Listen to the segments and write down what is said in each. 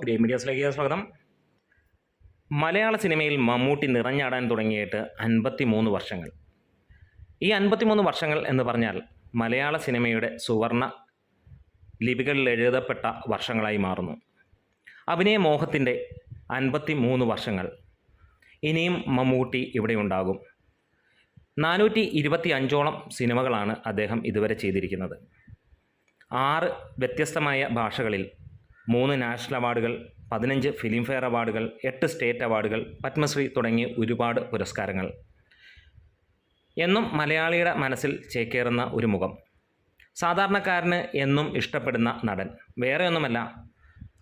Grey മീഡിയാസിലേക്ക് സ്വാഗതം. മലയാള സിനിമയിൽ മമ്മൂട്ടി നിറഞ്ഞാടാൻ തുടങ്ങിയിട്ട് അൻപത്തി മൂന്ന് വർഷങ്ങൾ. ഈ അൻപത്തിമൂന്ന് വർഷങ്ങൾ എന്ന് പറഞ്ഞാൽ മലയാള സിനിമയുടെ സുവർണ ലിപികളിൽ എഴുതപ്പെട്ട വർഷങ്ങളായി മാറുന്നു. അഭിനയ മോഹത്തിന്റെ അൻപത്തി മൂന്ന് വർഷങ്ങൾ ഇനിയും മമ്മൂട്ടി ഇവിടെ ഉണ്ടാകും. നാനൂറ്റി ഇരുപത്തി അഞ്ചോളം സിനിമകളാണ് അദ്ദേഹം ഇതുവരെ ചെയ്തിരിക്കുന്നത്. ആറ് വ്യത്യസ്തമായ ഭാഷകളിൽ മൂന്ന് നാഷണൽ അവാർഡുകൾ പതിനഞ്ച് ഫിലിംഫെയർ അവാർഡുകൾ എട്ട് സ്റ്റേറ്റ് അവാർഡുകൾ പത്മശ്രീ തുടങ്ങിയ ഒരുപാട് പുരസ്കാരങ്ങൾ. എന്നും മലയാളിയുടെ മനസ്സിൽ ചേക്കേറുന്ന ഒരു മുഖം. സാധാരണക്കാരന് എന്നും ഇഷ്ടപ്പെടുന്ന നടൻ. വേറെ ഒന്നുമല്ല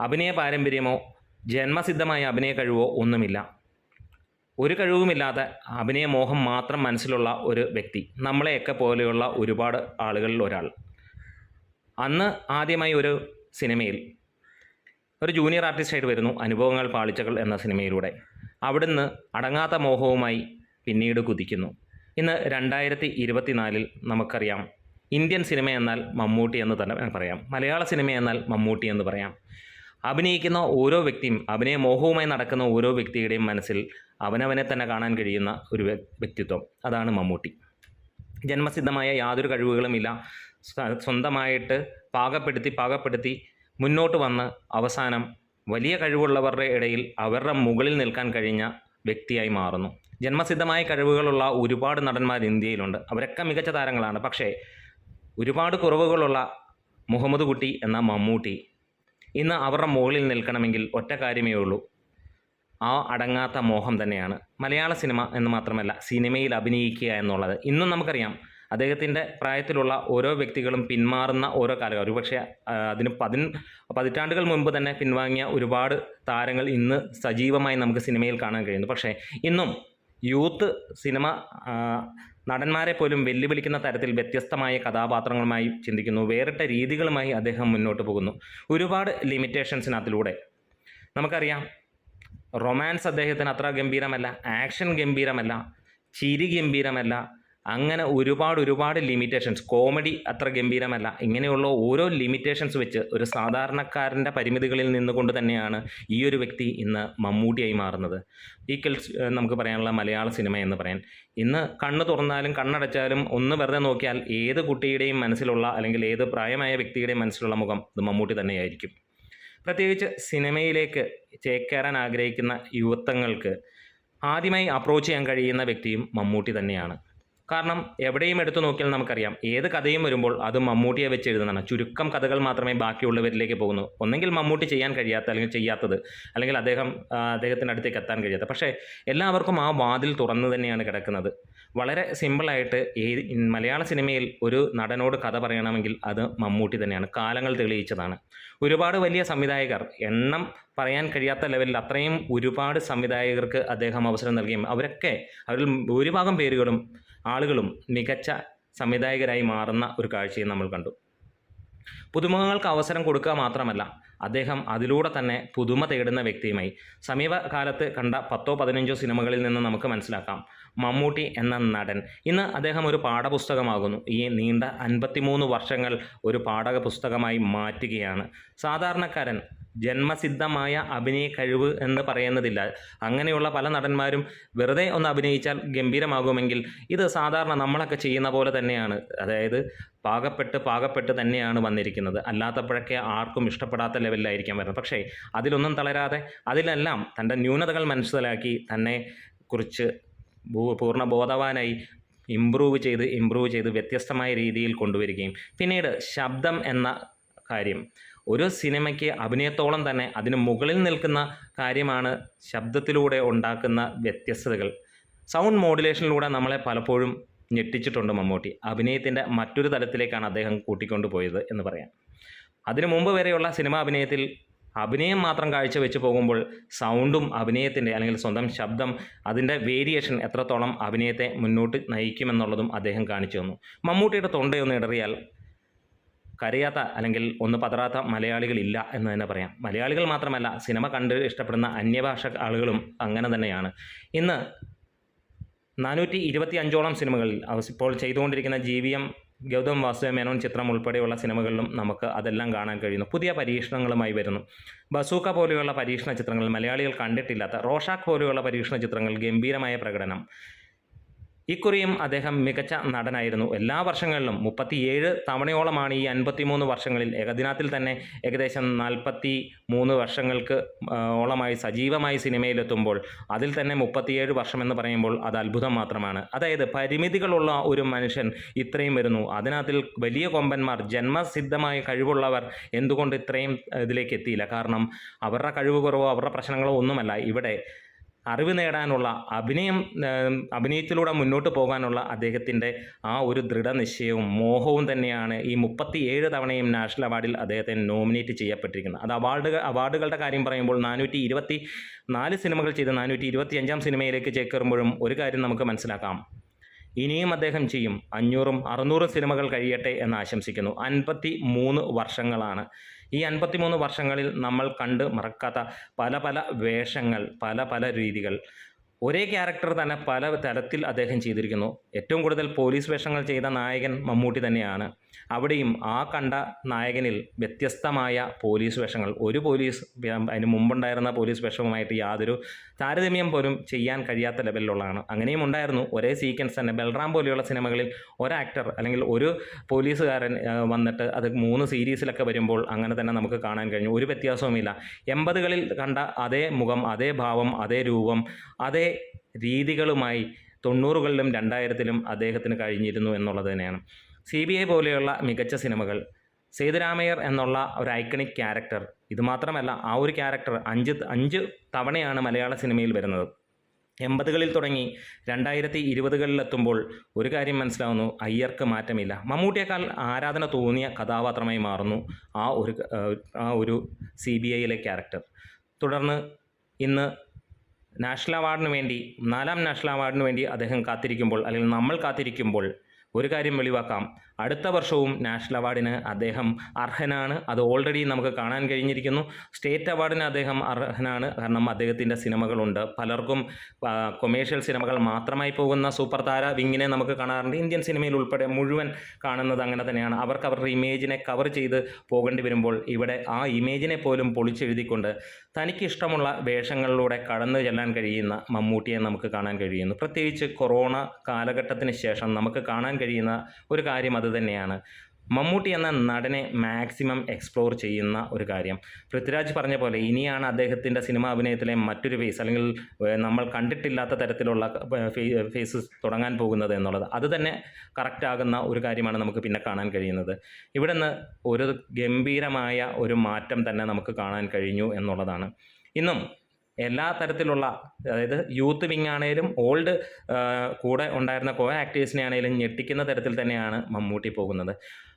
അഭിനയ പാരമ്പര്യമോ ജന്മസിദ്ധമായ അഭിനയ കഴിവോ ഒന്നുമില്ല. ഒരു കഴിവുമില്ലാതെ അഭിനയ മോഹം മാത്രം മനസ്സിലുള്ള ഒരു വ്യക്തി നമ്മളെയൊക്കെ പോലെയുള്ള ഒരുപാട് ആളുകളിൽ ഒരാൾ. അന്ന് ആദ്യമായി ഒരു സിനിമയിൽ ഒരു ജൂനിയർ ആർട്ടിസ്റ്റായിട്ട് വരുന്നു അനുഭവങ്ങൾ പാളിച്ചകൾ എന്ന സിനിമയിലൂടെ. അവിടുന്ന് അടങ്ങാത്ത മോഹവുമായി പിന്നീട് കുതിക്കുന്നു. ഇന്ന് രണ്ടായിരത്തി ഇരുപത്തിനാലിൽ നമുക്കറിയാം ഇന്ത്യൻ സിനിമ എന്നാൽ മമ്മൂട്ടി എന്ന് തന്നെ പറയാം. മലയാള സിനിമ എന്നാൽ മമ്മൂട്ടി എന്ന് പറയാം. അഭിനയിക്കുന്ന ഓരോ വ്യക്തിയും അഭിനയ മോഹവുമായി നടക്കുന്ന ഓരോ വ്യക്തിയുടെയും മനസ്സിൽ അവനവനെ തന്നെ കാണാൻ കഴിയുന്ന ഒരു വ്യക്തിത്വം. അതാണ് മമ്മൂട്ടി. ജന്മസിദ്ധമായ യാതൊരു കഴിവുകളുമില്ല സ്വ- സ്വന്തമായിട്ട് പാകപ്പെടുത്തി പാകപ്പെടുത്തി മുന്നോട്ട് വന്ന് അവസാനം വലിയ കഴിവുള്ളവരുടെ ഇടയിൽ അവരുടെ മുകളിൽ നിൽക്കാൻ കഴിഞ്ഞ വ്യക്തിയായി മാറുന്നു. ജന്മസിദ്ധമായ കഴിവുകളുള്ള ഒരുപാട് നടന്മാർ ഇന്ത്യയിലുണ്ട്. അവരൊക്കെ മികച്ച താരങ്ങളാണ്. പക്ഷേ ഒരുപാട് കുറവുകളുള്ള മുഹമ്മദ് കുട്ടി എന്ന മമ്മൂട്ടി ഇന്ന് അവരുടെ മുകളിൽ നിൽക്കണമെങ്കിൽ ഒറ്റ കാര്യമേ ഉള്ളൂ. ആ അടങ്ങാത്ത മോഹം തന്നെയാണ്. മലയാള സിനിമ എന്ന് മാത്രമല്ല സിനിമയിൽ അഭിനയിക്കുക എന്നുള്ളത്. ഇന്നും നമുക്കറിയാം അദ്ദേഹത്തിന്റെ പ്രായത്തിലുള്ള ഓരോ വ്യക്തികളും പിന്മാറുന്ന ഓരോ കാലം ഒരുപക്ഷെ പക്ഷേ അതിന് പതിന് പതിറ്റാണ്ടുകൾ മുൻപ് തന്നെ പിൻവാങ്ങിയ ഒരുപാട് താരങ്ങൾ ഇന്ന് സജീവമായി നമുക്ക് സിനിമയിൽ കാണാൻ കഴിയുന്നു. പക്ഷേ ഇന്നും യൂത്ത് സിനിമ നടന്മാരെ പോലും വെല്ലുവിളിക്കുന്ന തരത്തിൽ വ്യത്യസ്തമായ കഥാപാത്രങ്ങളുമായി ചിന്തിക്കുന്നു. വേറിട്ട രീതികളുമായി അദ്ദേഹം മുന്നോട്ട് പോകുന്നു. ഒരുപാട് ലിമിറ്റേഷൻസിനകത്തിലൂടെ. നമുക്കറിയാം റൊമാൻസ് അദ്ദേഹത്തിന് അത്ര ഗംഭീരമല്ല ആക്ഷൻ ഗംഭീരമല്ല ചിരി ഗംഭീരമല്ല അങ്ങനെ ഒരുപാട് ഒരുപാട് ലിമിറ്റേഷൻസ് കോമഡി അത്ര ഗംഭീരമല്ല. ഇങ്ങനെയുള്ള ഓരോ ലിമിറ്റേഷൻസ് വെച്ച് ഒരു സാധാരണക്കാരന്റെ പരിമിതികളിൽ നിന്നുകൊണ്ട് തന്നെയാണ് ഈ ഒരു വ്യക്തി ഇന്ന് മമ്മൂട്ടിയായി മാറുന്നത്. ഈക്വൽസ് നമുക്ക് പറയാനുള്ള മലയാള സിനിമ എന്ന് പറയാൻ. ഇന്ന് കണ്ണ് തുറന്നാലും കണ്ണടച്ചാലും ഒന്ന് വെറുതെ നോക്കിയാൽ ഏത് കുട്ടിയുടെയും മനസ്സിലുള്ള അല്ലെങ്കിൽ ഏത് പ്രായമായ വ്യക്തിയുടെയും മനസ്സിലുള്ള മുഖം ഇത് മമ്മൂട്ടി തന്നെയായിരിക്കും. പ്രത്യേകിച്ച് സിനിമയിലേക്ക് ചേക്കേറാൻ ആഗ്രഹിക്കുന്ന യുവത്വങ്ങൾക്ക് ആദ്യമായി അപ്രോച്ച് ചെയ്യാൻ കഴിയുന്ന വ്യക്തിയും മമ്മൂട്ടി തന്നെയാണ്. കാരണം എവിടെയും എടുത്തു നോക്കിയാൽ നമുക്കറിയാം. ഏത് കഥയും വരുമ്പോൾ അത് മമ്മൂട്ടിയെ വെച്ച് എഴുതുന്നതാണ്. ചുരുക്കം കഥകൾ മാത്രമേ ബാക്കിയുള്ളവരിലേക്ക് പോകുന്നു. ഒന്നെങ്കിൽ മമ്മൂട്ടി ചെയ്യാൻ കഴിയാത്ത അല്ലെങ്കിൽ ചെയ്യാത്തത് അല്ലെങ്കിൽ അദ്ദേഹം അദ്ദേഹത്തിന്റെ അടുത്തേക്ക് എത്താൻ കഴിയാത്ത. പക്ഷേ എല്ലാവർക്കും ആ വാതിൽ തുറന്നു തന്നെയാണ് കിടക്കുന്നത്. വളരെ സിമ്പിളായിട്ട് ഈ മലയാള സിനിമയിൽ ഒരു നടനോട് കഥ പറയണമെങ്കിൽ അത് മമ്മൂട്ടി തന്നെയാണ്. കാലങ്ങൾ തെളിയിച്ചതാണ്. ഒരുപാട് വലിയ സംവിധായകർ. എണ്ണം പറയാൻ കഴിയാത്ത ലെവലിൽ അത്രയും ഒരുപാട് സംവിധായകർക്ക് അദ്ദേഹം അവസരം നൽകുകയും അവരൊക്കെ അവരിൽ ഭൂരിഭാഗം പേരുകളും ആളുകളും മികച്ച സംവിധായകരായി മാറുന്ന ഒരു കാഴ്ചയും നമ്മൾ കണ്ടു. പുതുമുഖങ്ങൾക്ക് അവസരം കൊടുക്കുക മാത്രമല്ല അദ്ദേഹം അതിലൂടെ തന്നെ പുതുമ തേടുന്ന വ്യക്തിയുമായി. സമീപകാലത്ത് കണ്ട പത്തോ പതിനഞ്ചോ സിനിമകളിൽ നിന്ന് നമുക്ക് മനസ്സിലാക്കാം. മമ്മൂട്ടി എന്ന നടൻ. ഇന്ന് അദ്ദേഹം ഒരു പാഠപുസ്തകമാകുന്നു. ഈ നീണ്ട അൻപത്തിമൂന്ന് വർഷങ്ങൾ ഒരു പാഠക പുസ്തകമായി മാറ്റുകയാണ്. സാധാരണക്കാരൻ ജന്മസിദ്ധമായ അഭിനയ കഴിവ് എന്ന് പറയുന്നതില്ല. അങ്ങനെയുള്ള പല നടന്മാരും വെറുതെ ഒന്ന് അഭിനയിച്ചാൽ ഗംഭീരമാകുമെങ്കിൽ ഇത് സാധാരണ നമ്മളൊക്കെ ചെയ്യുന്ന പോലെ തന്നെയാണ്. അതായത് പാകപ്പെട്ട് പാകപ്പെട്ട് തന്നെയാണ് വന്നിരിക്കുന്നത്. അല്ലാത്തപ്പോഴൊക്കെ ആർക്കും ഇഷ്ടപ്പെടാത്ത ലെവലിലായിരിക്കാം വരുന്നത്. പക്ഷേ അതിലൊന്നും തളരാതെ അതിലെല്ലാം തന്റെ ന്യൂനതകൾ മനസ്സിലാക്കി തന്നെ കുറിച്ച് പൂർണ ബോധവാനായി ഇമ്പ്രൂവ് ചെയ്ത് ഇമ്പ്രൂവ് ചെയ്ത് വ്യത്യസ്തമായ രീതിയിൽ കൊണ്ടുവരികയും. പിന്നീട് ശബ്ദം എന്ന കാര്യം. ഒരു സിനിമയ്ക്ക് അഭിനയത്തോളം തന്നെ അതിന് മുകളിൽ നിൽക്കുന്ന കാര്യമാണ് ശബ്ദത്തിലൂടെ ഉണ്ടാക്കുന്ന വ്യത്യസ്തതകൾ. സൗണ്ട് മോഡുലേഷനിലൂടെ നമ്മളെ പലപ്പോഴും ഞെട്ടിച്ചിട്ടുണ്ട് മമ്മൂട്ടി. അഭിനയത്തിന്റെ മറ്റൊരു തലത്തിലേക്കാണ് അദ്ദേഹം കൂട്ടിക്കൊണ്ടുപോയത് എന്ന് പറയാം. അതിനു മുമ്പ് വരെയുള്ള സിനിമാ അഭിനയത്തിൽ അഭിനയം മാത്രം കാഴ്ചവെച്ച് പോകുമ്പോൾ സൗണ്ടും അഭിനയത്തിന്റെ അല്ലെങ്കിൽ സ്വന്തം ശബ്ദം അതിന്റെ വേരിയേഷൻ എത്രത്തോളം അഭിനയത്തെ മുന്നോട്ട് നയിക്കുമെന്നുള്ളതും അദ്ദേഹം കാണിച്ചു തന്നു. മമ്മൂട്ടിയുടെ തൊണ്ടയൊന്ന് ഇടറിയാൽ കരയാത്ത അല്ലെങ്കിൽ ഒന്ന് പതറാത്ത മലയാളികളില്ല എന്ന് തന്നെ പറയാം. മലയാളികൾ മാത്രമല്ല സിനിമ കണ്ട് ഇഷ്ടപ്പെടുന്ന അന്യഭാഷ ആളുകളും അങ്ങനെ തന്നെയാണ്. ഇന്ന് നാനൂറ്റി ഇരുപത്തി അഞ്ചോളം സിനിമകളിൽ ഇപ്പോൾ ചെയ്തുകൊണ്ടിരിക്കുന്ന G V M Gautham Vasudeva Menon ചിത്രം ഉൾപ്പെടെയുള്ള സിനിമകളിലും നമുക്ക് അതെല്ലാം കാണാൻ കഴിയുന്നു. പുതിയ പരീക്ഷണങ്ങളുമായി വരുന്നു. ബസൂക്ക പോലെയുള്ള പരീക്ഷണ ചിത്രങ്ങൾ മലയാളികൾ കണ്ടിട്ടില്ലാത്ത റോഷാക്ക് പോലെയുള്ള പരീക്ഷണ ചിത്രങ്ങൾ ഗംഭീരമായ പ്രകടനം. ഇക്കുറിയും അദ്ദേഹം മികച്ച നടനായിരുന്നു. എല്ലാ വർഷങ്ങളിലും മുപ്പത്തിയേഴ് തവണയോളമാണ് ഈ അൻപത്തിമൂന്ന് വർഷങ്ങളിൽ ഏകദിനത്തിൽ തന്നെ ഏകദേശം നാൽപ്പത്തി മൂന്ന് വർഷങ്ങൾക്ക് ഓളമായി സജീവമായി സിനിമയിലെത്തുമ്പോൾ അതിൽ തന്നെ മുപ്പത്തിയേഴ് എന്ന് പറയുമ്പോൾ അത് അത്ഭുതം മാത്രമാണ്. അതായത് പരിമിതികളുള്ള ഒരു മനുഷ്യൻ ഇത്രയും വരുന്നു. അതിനകത്തിൽ വലിയ കൊമ്പന്മാർ ജന്മസിദ്ധമായ കഴിവുള്ളവർ എന്തുകൊണ്ട് ഇത്രയും ഇതിലേക്ക് എത്തിയില്ല കാരണം അവരുടെ കഴിവ് കുറവോ അവരുടെ പ്രശ്നങ്ങളോ ഒന്നുമല്ല. ഇവിടെ അറിവ് നേടാനുള്ള അഭിനയം അഭിനയത്തിലൂടെ മുന്നോട്ട് പോകാനുള്ള അദ്ദേഹത്തിന്റെ ആ ഒരു ദൃഢനിശ്ചയവും മോഹവും തന്നെയാണ് ഈ മുപ്പത്തി ഏഴ് തവണയും നാഷണൽ അവാർഡിൽ അദ്ദേഹത്തെ നോമിനേറ്റ് ചെയ്യപ്പെട്ടിരിക്കുന്നത്. അത് അവാർഡ് അവാർഡുകളുടെ കാര്യം പറയുമ്പോൾ നാനൂറ്റി ഇരുപത്തി നാല് സിനിമകൾ ചെയ്ത് നാനൂറ്റി ഇരുപത്തി അഞ്ചാം സിനിമയിലേക്ക് ചേക്കേറുമ്പോഴും ഒരു കാര്യം നമുക്ക് മനസ്സിലാക്കാം. ഇനിയും അദ്ദേഹം ചെയ്യും. അഞ്ഞൂറും അറുന്നൂറും സിനിമകൾ കഴിയട്ടെ എന്ന് ആശംസിക്കുന്നു. അൻപത്തി മൂന്ന് വർഷങ്ങളാണ് ഈ അൻപത്തിമൂന്ന് വർഷങ്ങളിൽ നമ്മൾ കണ്ട് മറക്കാത്ത പല പല വേഷങ്ങൾ പല പല രീതികൾ. ഒരേ ക്യാരക്ടർ തന്നെ പല തരത്തിൽ അദ്ദേഹം ചെയ്തിരിക്കുന്നു. ഏറ്റവും കൂടുതൽ പോലീസ് വേഷങ്ങൾ ചെയ്ത നായകൻ മമ്മൂട്ടി തന്നെയാണ്. അവിടെയും ആ കണ്ട നായകനിൽ വ്യത്യസ്തമായ പോലീസ് വേഷങ്ങൾ. ഒരു പോലീസ് അതിന് മുമ്പുണ്ടായിരുന്ന പോലീസ് വേഷവുമായിട്ട് യാതൊരു താരതമ്യം പോലും ചെയ്യാൻ കഴിയാത്ത ലെവലിലുള്ളതാണ്. അങ്ങനെയും ഉണ്ടായിരുന്നു. ഒരേ സീക്വൻസ് തന്നെ ബൽറാം പോലെയുള്ള സിനിമകളിൽ ഒരാക്ടർ അല്ലെങ്കിൽ ഒരു പോലീസുകാരൻ വന്നിട്ട് അത് മൂന്ന് സീരീസിലൊക്കെ വരുമ്പോൾ അങ്ങനെ തന്നെ നമുക്ക് കാണാൻ കഴിഞ്ഞു. ഒരു വ്യത്യാസവുമില്ല. എൺപതുകളിൽ കണ്ട അതേ മുഖം അതേ ഭാവം അതേ രൂപം അതേ രീതികളുമായി തൊണ്ണൂറുകളിലും രണ്ടായിരത്തിലും അദ്ദേഹത്തിന് കഴിഞ്ഞിരുന്നു എന്നുള്ളത് തന്നെയാണ്. സി ബി ഐ പോലെയുള്ള മികച്ച സിനിമകൾ സേതുരാമയ്യർ എന്നുള്ള ഒരു ഐക്കണിക് ക്യാരക്ടർ. ഇതുമാത്രമല്ല ആ ഒരു ക്യാരക്ടർ അഞ്ച് അഞ്ച് തവണയാണ് മലയാള സിനിമയിൽ വരുന്നത്. എൺപതുകളിൽ തുടങ്ങി രണ്ടായിരത്തി ഇരുപതുകളിലെത്തുമ്പോൾ ഒരു കാര്യം മനസ്സിലാവുന്നു അയ്യർക്ക് മാറ്റമില്ല. മമ്മൂട്ടിയേക്കാൾ ആരാധന തോന്നിയ കഥാപാത്രമായി മാറുന്നു ആ ഒരു ആ ഒരു സി ബി ഐയിലെ ക്യാരക്ടർ. തുടർന്ന് ഇന്ന് നാഷണൽ അവാർഡിന് വേണ്ടി നാലാം നാഷണൽ അവാർഡിന് വേണ്ടി അദ്ദേഹം കാത്തിരിക്കുമ്പോൾ അല്ലെങ്കിൽ നമ്മൾ കാത്തിരിക്കുമ്പോൾ ഒരു കാര്യം വെളിവാക്കാം. അടുത്ത വർഷവും നാഷണൽ അവാർഡിന് അദ്ദേഹം അർഹനാണ്. അത് ഓൾറെഡി നമുക്ക് കാണാൻ കഴിഞ്ഞിരിക്കുന്നു. സ്റ്റേറ്റ് അവാർഡിന് അദ്ദേഹം അർഹനാണ്. കാരണം അദ്ദേഹത്തിന്റെ സിനിമകളുണ്ട്. പലർക്കും കൊമേഴ്ഷ്യൽ സിനിമകൾ മാത്രമായി പോകുന്ന സൂപ്പർ താര വിങ്ങിനെ നമുക്ക് കാണാറുണ്ട്. ഇന്ത്യൻ സിനിമയിൽ ഉൾപ്പെടെ മുഴുവൻ കാണുന്നത് അങ്ങനെ തന്നെയാണ്. അവർക്ക് അവരുടെ ഇമേജിനെ കവർ ചെയ്ത് പോകേണ്ടി വരുമ്പോൾ ഇവിടെ ആ ഇമേജിനെ പോലും പൊളിച്ചെഴുതിക്കൊണ്ട് തനിക്കിഷ്ടമുള്ള വേഷങ്ങളിലൂടെ കടന്നു ചെല്ലാൻ കഴിയുന്ന മമ്മൂട്ടിയെ നമുക്ക് കാണാൻ കഴിയുന്നു. പ്രത്യേകിച്ച് കൊറോണ കാലഘട്ടത്തിന് ശേഷം നമുക്ക് കാണാൻ കഴിയുന്ന ഒരു കാര്യം അത് തന്നെയാണ്. മമ്മൂട്ടി എന്ന നടനെ മാക്സിമം എക്സ്പ്ലോർ ചെയ്യുന്ന ഒരു കാര്യം. പൃഥ്വിരാജ് പറഞ്ഞ പോലെ ഇനിയാണ് അദ്ദേഹത്തിന്റെ സിനിമ അഭിനയത്തിലെ മറ്റൊരു ഫേസ് അല്ലെങ്കിൽ നമ്മൾ കണ്ടിട്ടില്ലാത്ത തരത്തിലുള്ള ഫേസ് തുടങ്ങാൻ പോകുന്നത് എന്നുള്ളത്. അത് തന്നെ കറക്റ്റ് ആകുന്ന ഒരു കാര്യമാണ് നമുക്ക് പിന്നെ കാണാൻ കഴിയുന്നത്. ഇവിടെ നിന്ന് ഒരു ഗംഭീരമായ ഒരു മാറ്റം തന്നെ നമുക്ക് കാണാൻ കഴിഞ്ഞു എന്നുള്ളതാണ്. ഇന്നും എല്ലാ തരത്തിലുള്ള അതായത് യൂത്ത് വിങ് ആണെങ്കിലും ഓൾഡ് കൂടെ ഉണ്ടായിരുന്ന കോ ആക്ടേഴ്സിനെ ആണെങ്കിലും ഞെട്ടിക്കുന്ന തരത്തിൽ തന്നെയാണ് മമ്മൂട്ടി പോകുന്നത്.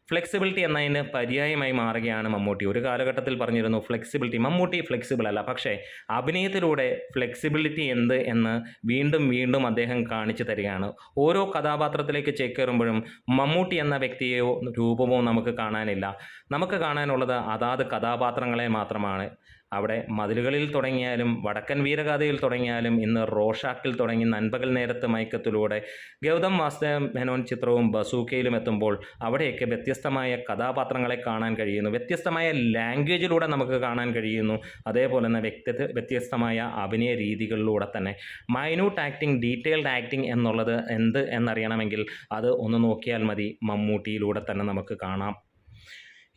ഫ്ലെക്സിബിലിറ്റി എന്നതിന് പര്യായമായി മാറുകയാണ് മമ്മൂട്ടി. ഒരു കാലഘട്ടത്തിൽ പറഞ്ഞിരുന്നു ഫ്ലെക്സിബിലിറ്റി മമ്മൂട്ടി ഫ്ലെക്സിബിൾ അല്ല. പക്ഷേ അഭിനയത്തിലൂടെ ഫ്ലെക്സിബിലിറ്റി എന്ത് എന്ന് വീണ്ടും വീണ്ടും അദ്ദേഹം കാണിച്ചു തരികയാണ്. ഓരോ കഥാപാത്രത്തിലേക്ക് ചേക്കേറുമ്പോഴും മമ്മൂട്ടി എന്ന വ്യക്തിയോ രൂപമോ നമുക്ക് കാണാനില്ല. നമുക്ക് കാണാനുള്ളത് അതാത് കഥാപാത്രങ്ങളെ മാത്രമാണ്. അവിടെ മതിലുകളിൽ തുടങ്ങിയാലും വടക്കൻ വീരഗാഥയിൽ തുടങ്ങിയാലും ഇന്ന് റോഷാക്കിൽ തുടങ്ങി നൻപകൽ നേരത്ത് മയക്കത്തിലൂടെ ഗൗതം വാസുദേവ മേനോൻ ചിത്രവും ബസൂക്കയിലും എത്തുമ്പോൾ അവിടെയൊക്കെ വ്യത്യസ്തമായ കഥാപാത്രങ്ങളെ കാണാൻ കഴിയുന്നു. വ്യത്യസ്തമായ ലാംഗ്വേജിലൂടെ നമുക്ക് കാണാൻ കഴിയുന്നു. അതേപോലെ തന്നെ വ്യക്തി വ്യത്യസ്തമായ അഭിനയ രീതികളിലൂടെ തന്നെ. മൈന്യൂട്ട് ആക്ടിങ് ഡീറ്റെയിൽഡ് ആക്ടിങ് എന്നുള്ളത് എന്ത് എന്നറിയണമെങ്കിൽ അത് ഒന്ന് നോക്കിയാൽ മതി. മമ്മൂട്ടിയിലൂടെ തന്നെ നമുക്ക് കാണാം.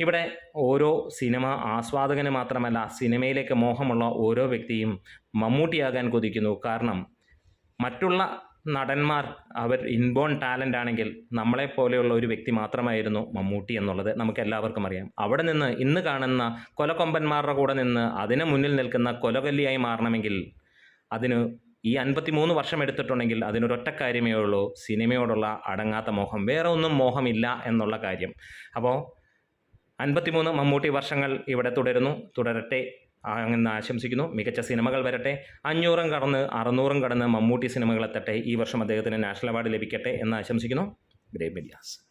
ഇവിടെ ഓരോ സിനിമ ആസ്വാദകന് മാത്രമല്ല സിനിമയിലേക്ക് മോഹമുള്ള ഓരോ വ്യക്തിയും മമ്മൂട്ടിയാകാൻ കൊതിക്കുന്നു. കാരണം മറ്റുള്ള നടന്മാർ അവർ ഇൻബോൺ ടാലന്റ് ആണെങ്കിൽ നമ്മളെ പോലെയുള്ള ഒരു വ്യക്തി മാത്രമായിരുന്നു മമ്മൂട്ടി എന്നുള്ളത് നമുക്ക് എല്ലാവർക്കും അറിയാം. അവിടെ നിന്ന് ഇന്ന് കാണുന്ന കൊലക്കൊമ്പന്മാരുടെ കൂടെ നിന്ന് അതിന് മുന്നിൽ നിൽക്കുന്ന കൊലകൊല്ലിയായി മാറണമെങ്കിൽ അതിന് ഈ അൻപത്തിമൂന്ന് വർഷം എടുത്തിട്ടുണ്ടെങ്കിൽ അതിനൊരൊറ്റ കാര്യമേ ഉള്ളൂ സിനിമയോടുള്ള അടങ്ങാത്ത മോഹം. വേറെ ഒന്നും മോഹമില്ല എന്നുള്ള കാര്യം. അപ്പോൾ അൻപത്തിമൂന്ന് മമ്മൂട്ടി വർഷങ്ങൾ ഇവിടെ തുടരുന്നു. തുടരട്ടെ. അങ്ങനെ ആശംസിക്കുന്നു. മികച്ച സിനിമകൾ വരട്ടെ. അഞ്ഞൂറും കടന്ന് അറുന്നൂറും കടന്ന് മമ്മൂട്ടി സിനിമകൾ എത്തട്ടെ. ഈ വർഷം അദ്ദേഹത്തിന് നാഷണൽ അവാർഡ് ലഭിക്കട്ടെ എന്ന് ആശംസിക്കുന്നു. Grey medias